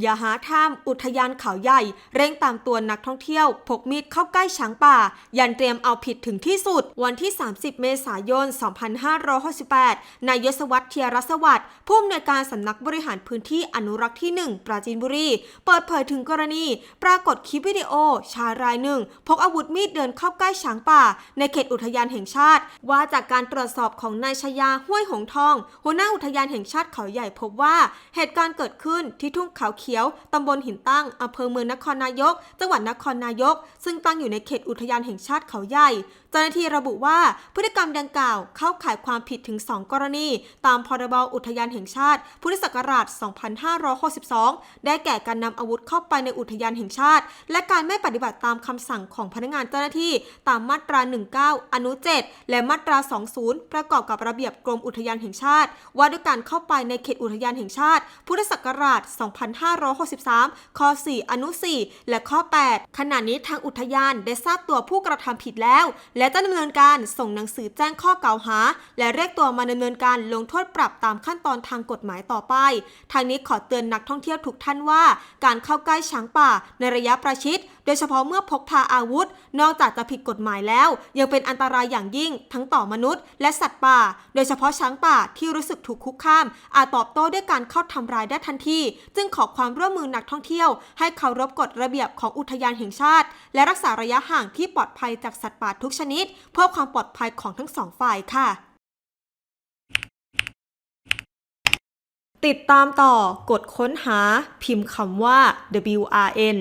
อย่าหาทำอุทยานเขาใหญ่ เร่งตามตัวนักท่องเที่ยว พกมีดเข้าใกล้ช้างป่า ยันเตรียมเอาผิดถึงที่สุด วันที่ 30 เมษายน 2568 นายยศวัตรเทียรสวัสดิ์ผู้อำนวยการสำนักบริหารพื้นที่อนุรักษ์ที่ 1 ปราจีนบุรี เปิดเผยถึงกรณี ปรากฏคลิปวิดีโอ ชายรายหนึ่ง พกอาวุธมีดเดินเข้าใกล้ช้างป่า ในเขตอุทยานแห่งชาติ ว่าจากการตรวจสอบของนายชยาห้วยหงทอง หัวหน้าอุทยานแห่งชาติเขาใหญ่พบว่า เหตุการณ์เกิดขึ้นที่ทุ่งเขาเขียว ตำบลหินตั้ง อำเภอเมืองนครนายก จังหวัดนครนายก ซึ่งตั้งอยู่ในเขตอุทยานแห่งชาติเขาใหญ่ เจ้าหน้าที่ระบุว่าพฤติกรรมดังกล่าวเข้าข่ายความผิดถึง 2 กรณี ตามพรบอุทยานแห่งชาติ พุทธศักราช 2562 ได้แก่การนำอาวุธเข้าไปในอุทยานแห่งชาติ และการไม่ปฏิบัติตามคำสั่งของพนักงานเจ้าหน้าที่ ตามมาตรา 19 อนุ 7 และมาตรา 20 ประกอบกับระเบียบกรมอุทยานแห่งชาติ ว่าด้วยการเข้าไปในเขตอุทยานแห่งชาติ พุทธศักราช 25 2563 ข้อ 4 อนุ 4 และข้อ 8 ขณะนี้ทางอุทยานได้ทราบตัวผู้กระทำผิดแล้ว และจะดำเนินการส่งหนังสือแจ้งข้อกล่าวหา และเรียกตัวมาดำเนินการลงโทษปรับตามขั้นตอนทางกฎหมายต่อไป ทางนี้ขอเตือนนักท่องเที่ยวทุกท่านว่า การเข้าใกล้ช้างป่าในระยะประชิด โดยเฉพาะเมื่อพกพาอาวุธ นอกจากจะผิดกฎหมายแล้ว ยังเป็นอันตรายอย่างยิ่ง ทั้งต่อมนุษย์ และสัตว์ป่า โดยเฉพาะช้างป่าที่รู้สึกถูกคุกคามอาจตอบโต้ด้วยการเข้าทำร้ายได้ทันที จึงขอความร่วมมือนักท่องเที่ยว ให้เคารพกฎระเบียบของอุทยานแห่งชาติ และรักษาระยะห่างที่ปลอดภัยจากสัตว์ป่าทุกชนิด เพื่อความปลอดภัยของทั้งสองฝ่ายค่ะ ติดตามต่อกดค้นหาพิมพ์คำว่า WRN